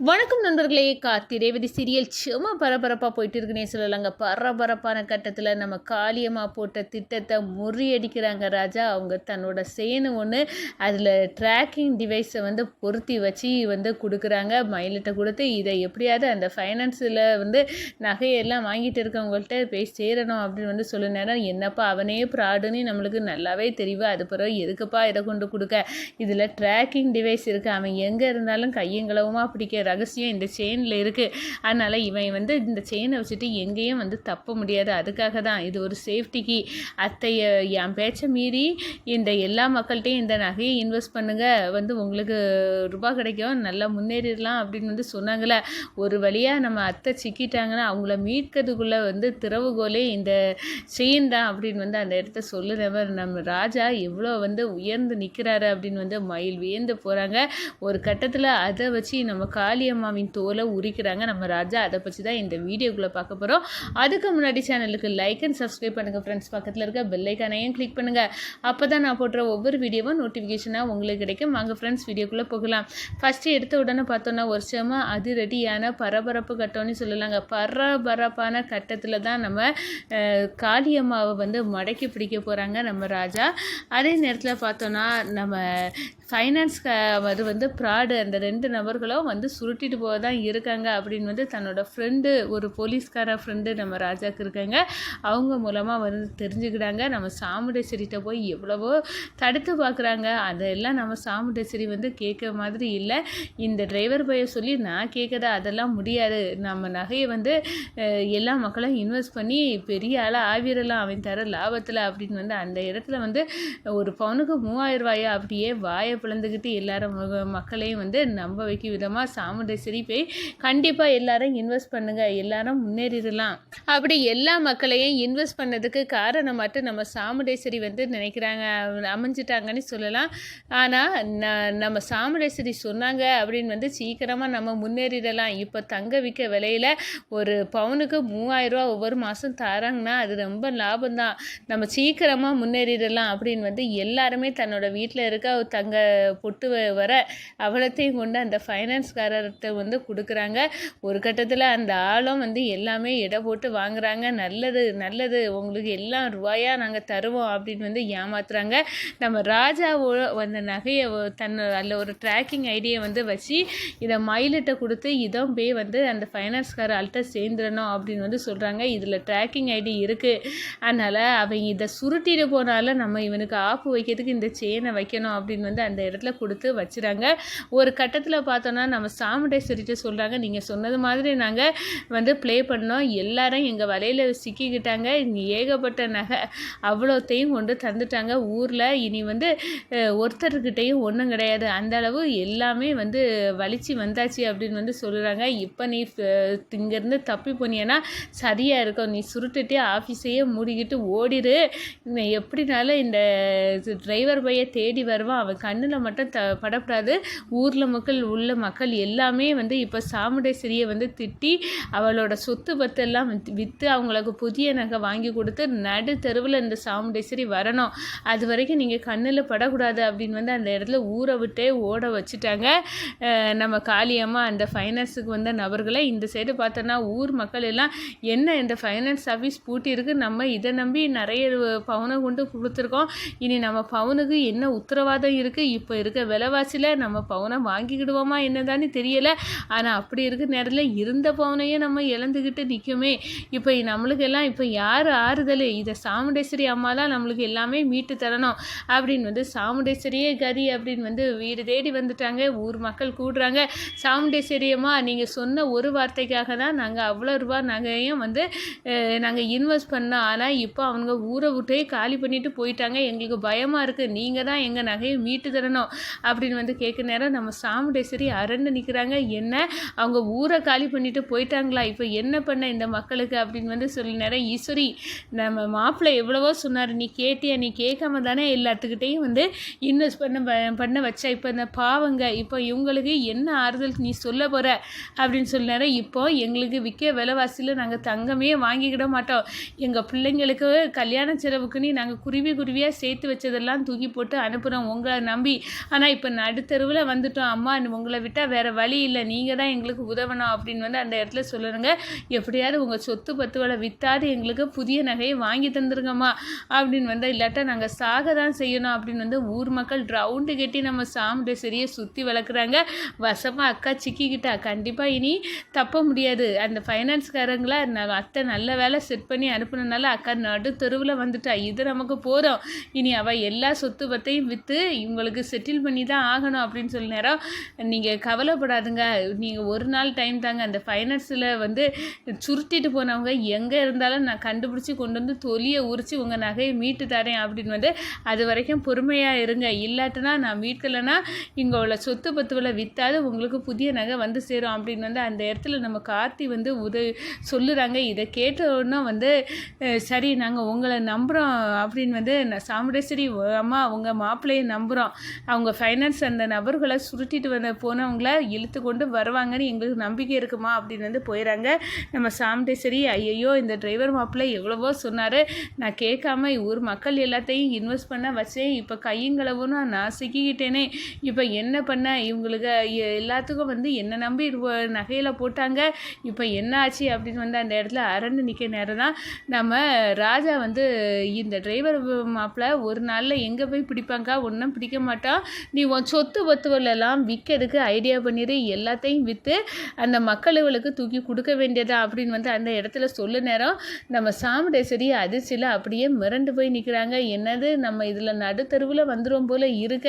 வணக்கம் நண்பர்களே கார்த்தி ரேவதி சீரியல் சும்மா பரபரப்பாக போயிட்டு இருக்குன்னே சொல்லலாங்க. பரபரப்பான கட்டத்தில் நம்ம காளியம்மா போட்ட திட்டத்தை முறியடிக்கிறாங்க ராஜா. அவங்க தன்னோட சேனு ஒன்று அதில் ட்ராக்கிங் டிவைஸை வந்து பொருத்தி வச்சு வந்து கொடுக்குறாங்க. மயிலிட்ட கொடுத்து இதை எப்படியாவது அந்த ஃபைனான்ஸில் வந்து நகையெல்லாம் வாங்கிட்டு இருக்கவங்கள்ட்ட போய் சேரணும் அப்படின்னு வந்து சொல்ல நேரம் என்னப்பா அவனே ப்ராடுன்னு நம்மளுக்கு நல்லாவே தெரியும் அது பிறகு எதுக்குப்பா இதை கொண்டு கொடுக்க? இதில் ட்ராக்கிங் டிவைஸ் இருக்குது அவன் எங்கே இருந்தாலும் கையங்களவுமா பிடிக்க ரகசியம் இந்த செயினில் இருக்குது அதனால் இவன் வந்து இந்த செயினை வச்சுட்டு எங்கேயும் வந்து தப்ப முடியாது. அதுக்காக தான் இது ஒரு சேஃப்டிக்கு அத்தைய என் பேச்சை மீறி இந்த எல்லா மக்கள்கிட்டையும் இந்த நகையை இன்வெஸ்ட் பண்ணுங்கள் வந்து உங்களுக்கு ரூபா கிடைக்கும். நல்லா முன்னேறிடலாம் அப்படின்னு வந்து சொன்னாங்களே ஒரு வழியாக நம்ம அத்தை சிக்கிட்டாங்கன்னா அவங்கள மீட்கிறதுக்குள்ளே வந்து திறவுகோலே இந்த செயின் தான் அப்படின்னு வந்து அந்த இடத்த சொல்லுறவர் நம்ம ராஜா எவ்வளோ வந்து உயர்ந்து நிற்கிறாரு அப்படின்னு வந்து மயில் வியந்து போகிறாங்க ஒரு கட்டத்தில் அதை வச்சு நம்ம கா காளியம்மாவின் தோலை உரிக்கிறாங்க. நம்ம ராஜா அதை பற்றி தான் இந்த வீடியோக்குள்ளே பார்க்க போகிறோம் அதுக்கு முன்னாடி சேனலுக்கு லைக் அண்ட் சப்ஸ்கிரைப் பண்ணுங்கள் ஃப்ரெண்ட்ஸ் பக்கத்தில் இருக்க பெல்லைக்கானையும் கிளிக் பண்ணுங்கள் அப்போ தான் நான் போடுற ஒவ்வொரு வீடியோவும் நோட்டிஃபிகேஷனாக உங்களுக்கு கிடைக்கும். வாங்க ஃப்ரெண்ட்ஸ் வீடியோக்குள்ளே போகலாம். ஃபஸ்ட்டு எடுத்த உடனே பார்த்தோன்னா வருஷமாக அது அதிரடியான பரபரப்பு கட்டம்னு சொல்லலாங்க. பரபரப்பான கட்டத்தில் தான் நம்ம காளியம்மாவை வந்து மடக்கி பிடிக்க போகிறாங்க நம்ம ராஜா. அதே நேரத்தில் பார்த்தோன்னா நம்ம ஃபைனான்ஸ் அது வந்து ப்ராடு அந்த ரெண்டு நபர்களும் வந்து சுருட்டிட்டு போக தான் இருக்காங்க அப்படின்னு வந்து தன்னோட ஃப்ரெண்டு ஒரு போலீஸ்கார ஃப்ரெண்டு நம்ம ராஜாக்கு இருக்காங்க. அவங்க மூலமாக வந்து தெரிஞ்சுக்கிட்டாங்க. நம்ம சாமுண்டேஸ்வரிகிட்ட போய் எவ்வளவோ தடுத்து பார்க்குறாங்க. அதெல்லாம் நம்ம சாமுண்டேஸ்வரி வந்து கேட்க மாதிரி இல்லை. இந்த டிரைவர் பைய சொல்லி நான் கேட்குறத அதெல்லாம் முடியாது. நம்ம நகையை வந்து எல்லா மக்களும் இன்வெஸ்ட் பண்ணி பெரிய ஆளாக ஆவிரலாம் அவன் தர லாபத்தில் அப்படின்னு வந்து அந்த இடத்துல வந்து ஒரு பவுனுக்கு மூவாயிரம் ரூபாயா அப்படியே வாயை பிளந்துக்கிட்டு எல்லாரும் மக்களையும் வந்து நம்ப வைக்கும் விதமாக சாமுண்டேஸ்வரி போய் கண்டிப்பாக எல்லாரும் இன்வெஸ்ட் பண்ணுங்க எல்லாரும் முன்னேறிடலாம். அப்படி எல்லா மக்களையும் இன்வெஸ்ட் பண்ணதுக்கு காரணம் மட்டும் நம்ம சாமுடேஸ்வரி வந்து நினைக்கிறாங்க அமைஞ்சிட்டாங்கன்னு சொல்லலாம். ஆனால் நம்ம சாமுடேஸ்வரி சொன்னாங்க அப்படின்னு வந்து சீக்கிரமாக நம்ம முன்னேறிடலாம். இப்போ தங்க விற்க விலையில் ஒரு பவுனுக்கு மூவாயிரரூவா ரூபா ஒவ்வொரு மாதம் தராங்கன்னா அது ரொம்ப லாபம் தான். நம்ம சீக்கிரமாக முன்னேறிடலாம் அப்படின்னு வந்து எல்லாருமே தன்னோட வீட்டில் இருக்க தங்க பொட்டு வர அவலத்தையும் கொண்டு அந்த ஃபைனான்ஸ்காரர்கிட்ட வந்து கொடுக்குறாங்க. ஒரு கட்டத்தில் அந்த ஆளும் வந்து எல்லாமே எடை போட்டு வாங்குறாங்க. நல்லது நல்லது உங்களுக்கு எல்லாம் ரூபாயாக நாங்கள் தருவோம் அப்படின்னு வந்து ஏமாத்துறாங்க. நம்ம ராஜாவோட அந்த நகையை தன்னை அதில் ஒரு ட்ராக்கிங் ஐடியை வந்து வச்சு இதை மயிலிட்ட கொடுத்து இதம் போய் வந்து அந்த ஃபைனான்ஸ்கார ஆள்கிட்ட சேர்ந்துடணும் அப்படின்னு வந்து சொல்கிறாங்க இதில் ட்ராக்கிங் ஐடி இருக்குது அதனால் அவன் இதை சுருட்டிட்டு போனாலும் நம்ம இவனுக்கு ஆப்பு வைக்கிறதுக்கு இந்த செயினை வைக்கணும் அப்படின்னு வந்து அந்த இடத்துல கொடுத்து வச்சுறாங்க. ஒரு கட்டத்தில் பார்த்தோன்னா நம்ம சா சாமுண்டேஸ்வரிட்டு சொல்கிறாங்க நீங்கள் சொன்னது மாதிரி நாங்கள் வந்து ப்ளே பண்ணோம். எல்லாரும் எங்கள் வலையில் சிக்கிக்கிட்டாங்க. ஏகப்பட்ட நகை அவ்வளோத்தையும் கொண்டு தந்துட்டாங்க. ஊரில் இனி வந்து ஒருத்தர்கிட்டையும் ஒன்றும் கிடையாது. அந்த அளவு எல்லாமே வந்து வலிச்சு வந்தாச்சு அப்படின்னு வந்து சொல்கிறாங்க இப்போ நீ இங்கேருந்து தப்பி போனியன்னா சரியாக இருக்கும். நீ சுருட்டுட்டே ஆஃபீஸையே மூடிக்கிட்டு ஓடிடு எப்படினாலும் இந்த டிரைவர் பைய தேடி வருவான். அவன் கண்ணில் மட்டும் த படப்படாது. ஊரில் மக்கள் உள்ள மக்கள் எல்லாமே வந்து இப்போ சாமுண்டேஸ்வரியை வந்து திட்டி அவளோட சொத்து பத்தெல்லாம் விற்று அவங்களுக்கு புதிய நகை வாங்கி கொடுத்து நடு தெருவில் இந்த சாமுண்டேஸ்வரி வரணும். அது வரைக்கும் நீங்கள் கண்ணில் படக்கூடாது அப்படின்னு வந்து அந்த இடத்துல ஊரை விட்டே ஓட வச்சுட்டாங்க. நம்ம காளியம்மா அந்த ஃபைனான்ஸுக்கு வந்த நபர்களை இந்த சைடு பார்த்தோன்னா ஊர் மக்கள் எல்லாம் என்ன இந்த ஃபைனான்ஸ் ஆஃபீஸ் பூட்டி இருக்கு? நம்ம இதை நம்பி நிறைய பவுனை கொண்டு கொடுத்துருக்கோம். இனி நம்ம பவுனுக்கு என்ன உத்தரவாதம் இருக்குது இப்போ இருக்க விலைவாசியில் நம்ம பவுனை வாங்கிக்கிடுவோமா என்னதான்னு தெரியல ஆனால் அப்படி இருக்க நேரத்தில் இருந்த பவுனையும் நம்ம இழந்துக்கிட்டு நிற்குமே இப்போ நம்மளுக்கு எல்லாம் இப்போ யார் ஆறுதல்? இதை சாமுண்டேஸ்வரி அம்மா தான் நம்மளுக்கு எல்லாமே மீட்டு தரணும். அப்படின்னு வந்து சாமுண்டேஸ்வரியே கதி அப்படின்னு வந்து வீடு தேடி வந்துட்டாங்க. ஊர் மக்கள் கூடுறாங்க. சாமுண்டேஸ்வரி அம்மா நீங்கள் சொன்ன ஒரு வார்த்தைக்காக தான் நாங்கள் அவ்வளோ ரூபா நகையும் வந்து நாங்கள் இன்வெஸ்ட் பண்ணோம். ஆனால் இப்போ அவங்க ஊரை விட்டே காலி பண்ணிட்டு போயிட்டாங்க. எங்களுக்கு பயமாக இருக்குது நீங்கள் தான் எங்கள் நகையை மீட்டு தரணும் அப்படின்னு வந்து கேட்க நேரம் நம்ம சாமுண்டேஸ்வரி அரண்டு நிற்கிறாங்க என்ன? அவங்க ஊரை காலி பண்ணிட்டு போயிட்டாங்களா? இப்போ என்ன பண்ண இந்த மக்களுக்கு? அப்படின்னு வந்து சொல்லினார. ஈஸ்வரி நம்ம மாப்பிள்ளை எவ்வளவோ சொன்னார். நீ கேட்டியா? நீ கேட்காம தானே எல்லாத்துக்கிட்டையும் வந்து இன்வெஸ்ட் பண்ண பண்ண வச்சா. இப்போ இந்த பாவங்க இப்போ இவங்களுக்கு என்ன ஆறுதல் நீ சொல்ல போகிற அப்படின்னு சொல்லினார. இப்போ எங்களுக்கு விற்க விலைவாசியில் நாங்கள் தங்கமே வாங்கிக்கிட மாட்டோம். எங்கள் பிள்ளைங்களுக்கு கல்யாண செலவுக்குன்னு நாங்கள் குருவி குருவியாக சேர்த்து வச்சதெல்லாம் தூக்கி போட்டு அனுப்புகிறோம் உங்களை நம்பி. ஆனால் இப்போ நடுத்தருவில் வந்துட்டோம். அம்மா உங்களை விட்டால் வேறு வழி இல்லை. நீங்கள் தான் எங்களுக்கு உதவணும் அப்படின்னு வந்து அந்த இடத்துல சொல்லணுங்க எப்படியாவது உங்கள் சொத்து பத்துவலை விற்றாது எங்களுக்கு புதிய நகையை வாங்கி தந்துருங்கம்மா அப்படின்னு வந்து இல்லாட்டா நாங்கள் சாக தான் செய்யணும் அப்படின்னு வந்து ஊர் மக்கள் ரவுண்டு கட்டி நம்ம சாமுண்டேஸ்வரியை சுற்றி வளர்க்குறாங்க. வசமாக அக்கா சிக்கிக்கிட்டா கண்டிப்பாக இனி தப்ப முடியாது. அந்த ஃபைனான்ஸ்காரங்கள அத்தை நல்ல வேலை செட் பண்ணி அனுப்புனதுனால அக்கா நடு தெருவில் வந்துட்டா. இது நமக்கு போதும். இனி அவள் எல்லா சொத்து பத்தையும் விற்று இவங்களுக்கு செட்டில் பண்ணி தான் ஆகணும் அப்படின்னு சொல்லி நேரம் நீங்கள் கவலைப்படாதுங்க நீங்கள் ஒரு நாள் டைம் தாங்க. அந்த ஃபைனல்ஸில் வந்து சுருட்டிட்டு போனவங்க எங்கே இருந்தாலும் நான் கண்டுபிடிச்சி கொண்டு வந்து தொலியை உரித்து உங்கள் நகையை மீட்டு தரேன் அப்படின்னு வந்து அது வரைக்கும் பொறுமையாக இருங்க. இல்லாட்டினா நான் மீட்கலைன்னா இங்கே உள்ள சொத்து பத்துவில் விற்றாது உங்களுக்கு புதிய நகை வந்து சேரும் அப்படின்னு வந்து அந்த இடத்துல நம்ம கார்த்தி வந்து உதவி சொல்லுறாங்க. இதை கேட்ட உடனே வந்து சரி நாங்கள் உங்களை நம்புகிறோம் அப்படின்னு வந்து சாமுடேஸ்வரி அம்மா உங்கள் மாப்பிள்ளையை நம்புகிறோம் அவங்க ஃபைனான்ஸ் அந்த நபர்களை சுருட்டிட்டு வந்த போனவங்கள இழுத்து கொண்டு வருவாங்கன்னு எங்களுக்கு நம்பிக்கை இருக்குமா அப்படின்னு வந்து போயிடறாங்க நம்ம சாமுடேஸ்வரி ஐயையோ இந்த டிரைவர் மாப்பிள்ளை எவ்வளவோ சொன்னார். நான் கேட்காம ஊர் மக்கள் எல்லாத்தையும் இன்வெஸ்ட் பண்ண வச்சேன். இப்போ கையுங்களவும் நான் சிக்கிக்கிட்டேனே இப்போ என்ன பண்ண? இவங்களுக்கு எல்லாத்துக்கும் வந்து என்ன நம்பி நகையில் போட்டாங்க. இப்போ என்ன ஆச்சு அப்படின்னு வந்து அந்த இடத்துல அரண்டு நிற்க நேரம் தான். நம்ம ராஜா வந்து இந்த டிரைவர் மாப்பிள்ள ஒரு நாளில் எங்கே போய் பிடிப்பாங்க? ஒன்றும் பிடிக்க மாட்டான். நீ உன் சொத்து பத்துவலெல்லாம் விற்கிறதுக்கு ஐடியா பண்ணிடு எல்லாத்தையும் விற்று அந்த மக்களுகளுக்கு தூக்கி கொடுக்க வேண்டியதா அப்படின்னு வந்து அந்த இடத்துல சொல்ல நேரம். நம்ம சாமுடேஸ்வரி அதிர்ச்சியில் அப்படியே மிரண்டு போய் நிற்கிறாங்க என்னது நம்ம இதில் நடுத்தருவில் வந்துடும் போல் இருக்க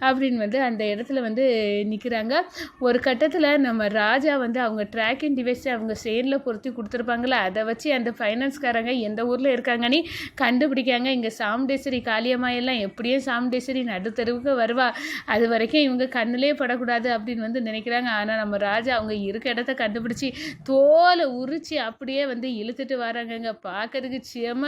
அப்படின்னு வந்து அந்த இடத்துல வந்து நிற்கிறாங்க ஒரு கட்டத்தில் நம்ம ராஜா வந்து அவங்க ட்ராக்கிங் டிவைஸை அவங்க செயலில் பொருத்தி கொடுத்துருப்பாங்களே அதை வச்சு அந்த ஃபைனான்ஸ்காரங்க எந்த ஊரில் இருக்காங்கன்னு கண்டுபிடிக்காங்க. இங்கே சாமுண்டேஸ்வரி காளியம்மாயெல்லாம் எப்படியும் சாமுண்டேஸ்வரி நடுத்தருவுக்கு வருவா. அது வரைக்கும் இவங்க கண்ணிலே படக்கூடாது அப்படின்னு வந்து நினைக்கிறாங்க. ஆனால் நம்ம ராஜா அவங்க இருக்க இடத்த கண்டுபிடிச்சி தோலை உரிச்சு அப்படியே வந்து இழுத்துட்டு வராங்கங்க. பார்க்கறதுக்கு சியம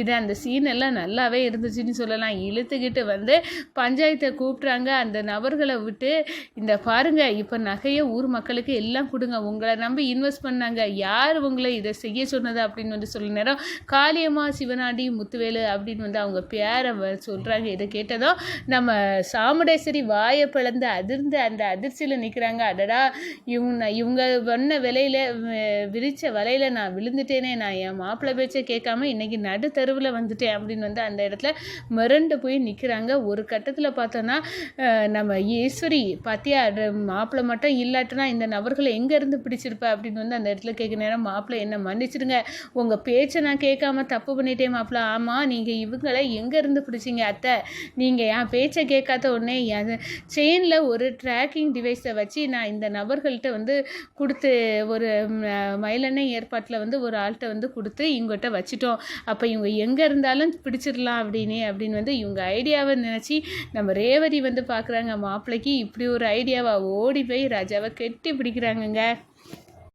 இது. அந்த சீன் எல்லாம் நல்லாவே இருந்துச்சுன்னு சொல்லலாம். இழுத்துக்கிட்டு வந்து பஞ்சாயத்தை கூப்பிட்றாங்க. அந்த நபர்களை விட்டு இந்த பாருங்க இப்போ நகையை ஊர் மக்களுக்கு எல்லாம் கொடுங்க. உங்களை நம்பி இன்வெஸ்ட் பண்ணாங்க. யார் உங்களை இதை செய்ய சொன்னது? அப்படின்னு வந்து சொல்ல நேரம் காளியம்மா சிவனாண்டி முத்துவேலு அப்படின்னு வந்து அவங்க பேரை சொல்கிறாங்க இதை கேட்டதும் நம்ம சாமுடேஸ்வரி வாயை பிளந்து அதிர்ந்து அந்த அதிர்ச்சியில் நிற்கிறாங்க அடடா இவங்க இவங்க பண்ண விலையில் விரித்த வலையில் நான் விழுந்துட்டேனே நான் என் மாப்பிள்ளை பேச்சை கேட்காம இன்றைக்கி நடுத்தருவில் வந்துட்டேன் அப்படின்னு வந்து அந்த இடத்துல மிரண்டு போய் நிற்கிறாங்க ஒரு கட்டத்தில் பார்த்தோன்னா நம்ம ஈஸ்வரி பார்த்தியா மாப்பிள்ளை மட்டும் இல்லாட்டினா இந்த நபர்களை எங்கேருந்து பிடிச்சிருப்ப அப்படின்னு வந்து அந்த இடத்துல கேட்க நேரம் மாப்பிள்ளை என்ன மன்னிச்சிடுங்க. உங்கள் பேச்சை நான் கேட்காம தப்பு பண்ணிட்டேன் மாப்பிள்ளை ஆமாம் நீங்கள் இவங்களை எங்கேருந்து பிடிச்சிங்க அத்தை? நீங்கள் என் பேச்சை கேட்காத உடனே என் செயினில் ஒரு ட்ராக்கிங் டிவைஸை வச்சு நான் இந்த நபர்கள்ட்ட வந்து கொடுத்து ஒரு மயிலெண்ணெய் ஏற்பாட்டில் வந்து ஒரு ஆள்கிட்ட வந்து கொடுத்து இவங்ககிட்ட வச்சுட்டோம். அப்போ இவங்க எங்கே இருந்தாலும் பிடிச்சிடலாம் அப்படின்னு அப்படின்னு வந்து இவங்க ஐடியாவை நினச்சி நம்ம ரேவதி வந்து பார்க்குறாங்க மாப்பிள்ளைக்கு இப்படி ஒரு ஐடியாவை ஓடி போய் ராஜாவை கெட்டி பிடிக்கிறாங்கங்க.